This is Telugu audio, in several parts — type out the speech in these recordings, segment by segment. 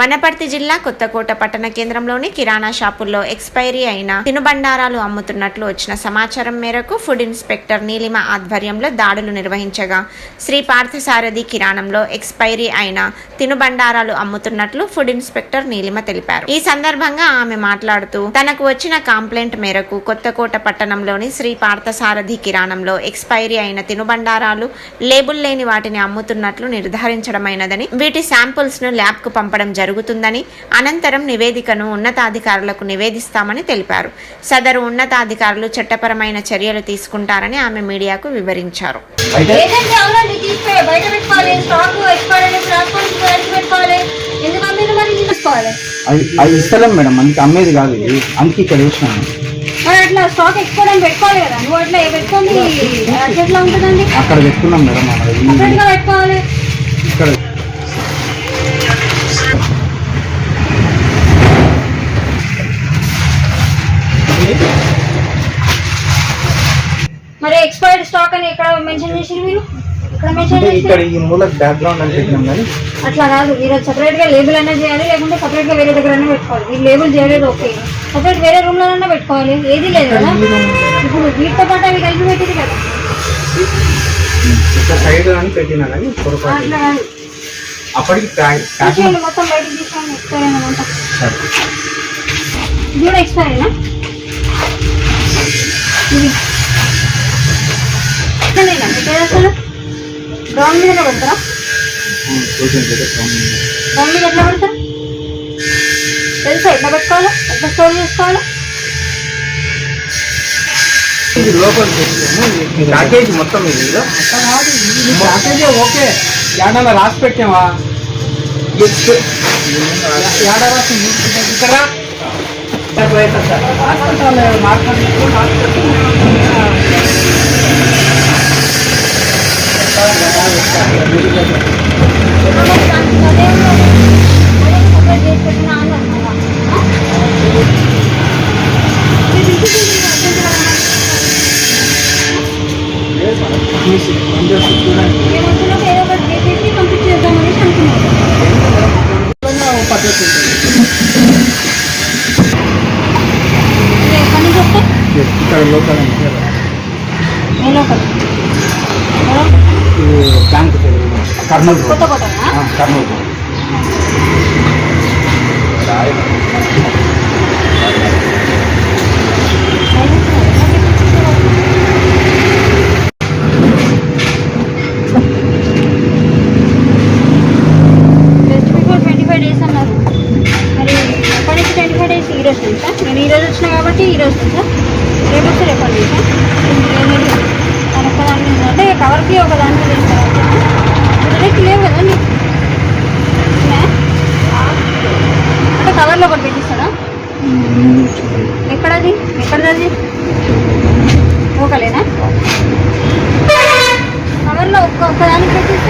మనపర్తి జిల్లా కొత్తకోట పట్టణ కేంద్రంలోని కిరాణా షాపుల్లో ఎక్స్పైరీ అయిన తినుబండారాలు అమ్ముతున్నట్లు వచ్చిన సమాచారం మేరకు ఫుడ్ ఇన్స్పెక్టర్ నీలిమ ఆధ్వర్యంలో దాడులు నిర్వహించగా శ్రీ పార్థసారథి కిరాణంలో ఎక్స్పైరీ అయిన తినుబండారాలు అమ్ముతున్నట్లు ఫుడ్ ఇన్స్పెక్టర్ నీలిమ తెలిపారు. ఈ సందర్భంగా ఆమె మాట్లాడుతూ తనకు వచ్చిన కంప్లైంట్ మేరకు కొత్తకోట పట్టణంలోని శ్రీ పార్థసారథి కిరాణంలో ఎక్స్పైరీ అయిన తినుబండారాలు లేబుల్ లేని వాటిని అమ్ముతున్నట్లు నిర్ధారించడమైనదని వీటి శాంపుల్స్ను ల్యాబ్కు పంపడం జరుగుతుందని అనంతరం నివేదికను ఉన్నతాధికారులకు నివేదిస్తామని తెలిపారు. సదరు ఉన్నతాధికారులు చట్టపరమైన చర్యలు తీసుకుంటారని ఆమె మీడియాకు వివరించారు. అది ఇస్తలేం మేడం అందుకే అమ్మేది కాదు ఇది. అందుకే ఇక్కడ వేసినాను మరి అట్లా స్టాక్ పెట్టుకోవాలి కదా నువ్వు అట్లా పెట్టుకోండి అట్లా ఎట్లా ఉంటుందండి. అక్కడ పెట్టుకున్నాం మేడం పెట్టుకోవాలి. ఇక్కడ ఇక్కడ ఈ మూల బ్యాక్గ్రౌండ్ అని పెట్టినాం కానీ. అట్లా కాదు మీరు సపరేట్గా లేబుల్ అయినా చేయాలి లేకుంటే సపరేట్గా వేరే దగ్గర పెట్టుకోవాలి. మీరు లేబుల్ చేయలేదు ఓకే. సపరేట్ వేరే రూమ్ లోనైనా పెట్టుకోవాలి ఏది లేదు కదా? ఇప్పుడు వీటితో పాటు అవి కలిపి పెట్టింది కదా. ఇక్కడ సైడ్ అని పెట్టినా కానీ పొరపాటు అప్పటికి మొత్తం బయటకు తీసుకోండి ఎక్స్పైర్ అయినంత ఇది కూడా ఎక్స్పైర్ అయినా ఇది. ఇక్కడ గ్రౌండ్ మీద పెడతారా? గ్రౌండ్ మీద. ఎట్లా పెడతారు? తెలుసా? ఎట్లా పెట్టుకోవాలో? ఎట్లా స్టోర్ చేసుకోవాలో? ఇది లోపల ప్యాకేజ్ మొత్తం ఇది. ఇదో. Package okay. ఏడన్నా రాసి పెట్టావా? ఏడ రాసి ఇక్కడ రా. Hospital market పద్ధతి ఇది ఎక్కడి నుంచి వస్తే ఇక్కడ లోకల్ తను ఒక్కదాని మీద అంటే కవర్కి ఒక దాని డైరెక్ట్ లేవు కదండి ఉన్నాయా? అంటే కవర్లో ఒకటి పెట్టిస్తాడా ఎక్కడది? ఎక్కడది ఓకలేనా కవర్లో ఒక్క ఒక్కదానికి పెట్టిస్తే?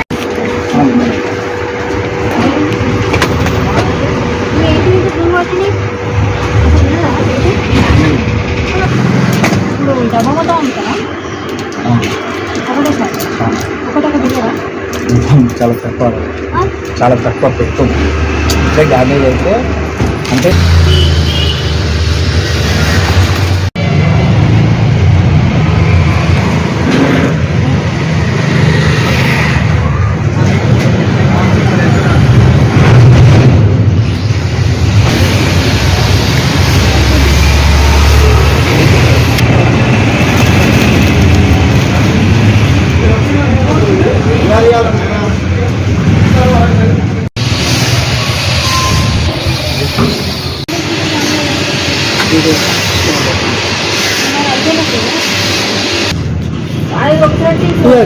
ఇప్పుడు డబ్బా మొత్తం అమ్ముతారా ఒకటే సార్ ఒకటొక పెట్టారా? చాలా తక్కువ? చాలా తక్కువ పెట్టు అంటే డ్యామేజ్ అయితే అంటే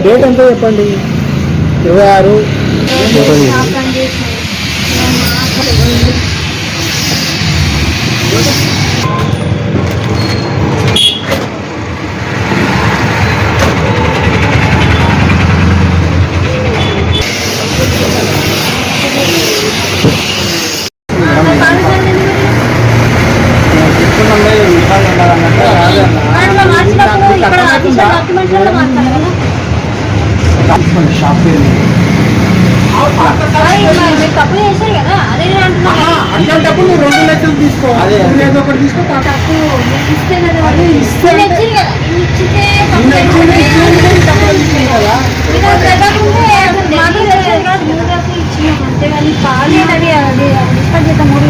డేట్ ఎంత చెప్పండి? ఇరవై ఆరు. ఆఫ్లైన్ చేసినాయి దాంట్లో మార్చినప్పుడు ఇక్కడ అఫీషియల్ డాక్యుమెంట్లలో మార్చాలి కదా షాప్ పేరు మరి మీరు తప్పు చేశారు కదా అదే నేను అంటున్నాను ఆహా, అట్లాంటప్పుడు నువ్వు రెండు లక్షలు తీసుకో. ఏదో ఒకటి తీసుకో తప్పు అదే ఇస్తే కదా. మూడు లక్షలు ఇచ్చినాం పాలు అది డిస్కస్ చేద్దాం మూడు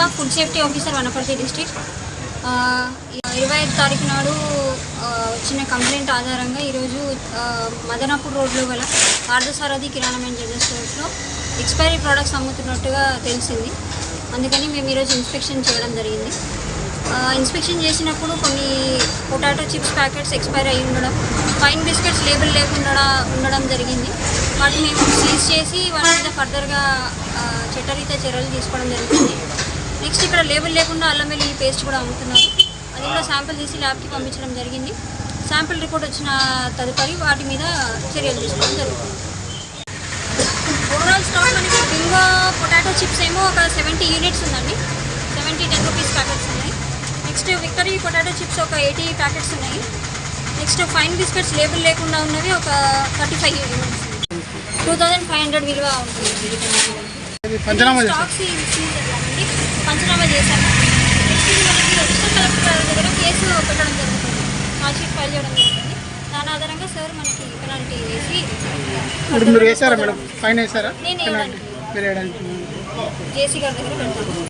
Seema food safety officer Wanaparthy district. ఇరవై ఐదు తారీఖు నాడు వచ్చిన కంప్లైంట్ ఆధారంగా ఈరోజు ఆ, మదనాపూర్ రోడ్లో గల పార్థసారథి కిరాణం అండ్ జనరల్ స్టోర్స్లో ఎక్స్పైరీ ప్రోడక్ట్స్ అమ్ముతున్నట్టుగా తెలిసింది. అందుకని మేము ఈరోజు ఇన్స్పెక్షన్ చేయడం జరిగింది. ఇన్స్పెక్షన్ చేసినప్పుడు కొన్ని పొటాటో చిప్స్ ప్యాకెట్స్ ఎక్స్పైర్ అయి ఉండడం ఫైన్ బిస్కెట్స్ లేబుల్ లేకుండా ఉండడం జరిగింది. వాటిని మేము సీజ్ చేసి వాటి మీద ఫర్దర్గా చట్టరీత చర్యలు తీసుకోవడం జరుగుతుంది నెక్స్ట్ ఇక్కడ లేబుల్ లేకుండా అల్లం వెల్లుల్లి పేస్ట్ కూడా అమ్ముతున్నారు. అది కూడా శాంపిల్ తీసి ల్యాబ్కి పంపించడం జరిగింది. శాంపిల్ రిపోర్ట్ వచ్చిన తదుపరి వాటి మీద చర్యలు తీసుకోవడం జరుగుతుంది. ఓవరాల్ స్టాక్ మనకి బింగో పొటాటో చిప్స్ ఏమో ఒక సెవెంటీ యూనిట్స్ ఉందండి. సెవెంటీ టెన్ రూపీస్ ప్యాకెట్స్ ఉన్నాయి. నెక్స్ట్ విక్టరీ పొటాటో చిప్స్ ఒక ఎయిటీ ప్యాకెట్స్ ఉన్నాయి. నెక్స్ట్ ఫైన్ బిస్కెట్స్ లేబుల్ లేకుండా ఉన్నవి ఒక thirty five units two thousand five hundred విలువ ఉంటుంది. స్టాక్స్ పంచనామా చేశాము నెక్స్ట్ ఇది మనకి అడిషనల్ కలెక్టర్ దగ్గర కేసు పెట్టడం జరుగుతుంది. మార్క్షీట్ ఫైల్ చేయడం జరుగుతుంది. దాని ఆధారంగా సార్ మనకి పెనాల్టీ వేసి ఇప్పుడు మీరు వేసారా మేడం? ఫైన్ వేసారా నేను వేయడానికి. జేసీ గారి దగ్గర పెడతాను.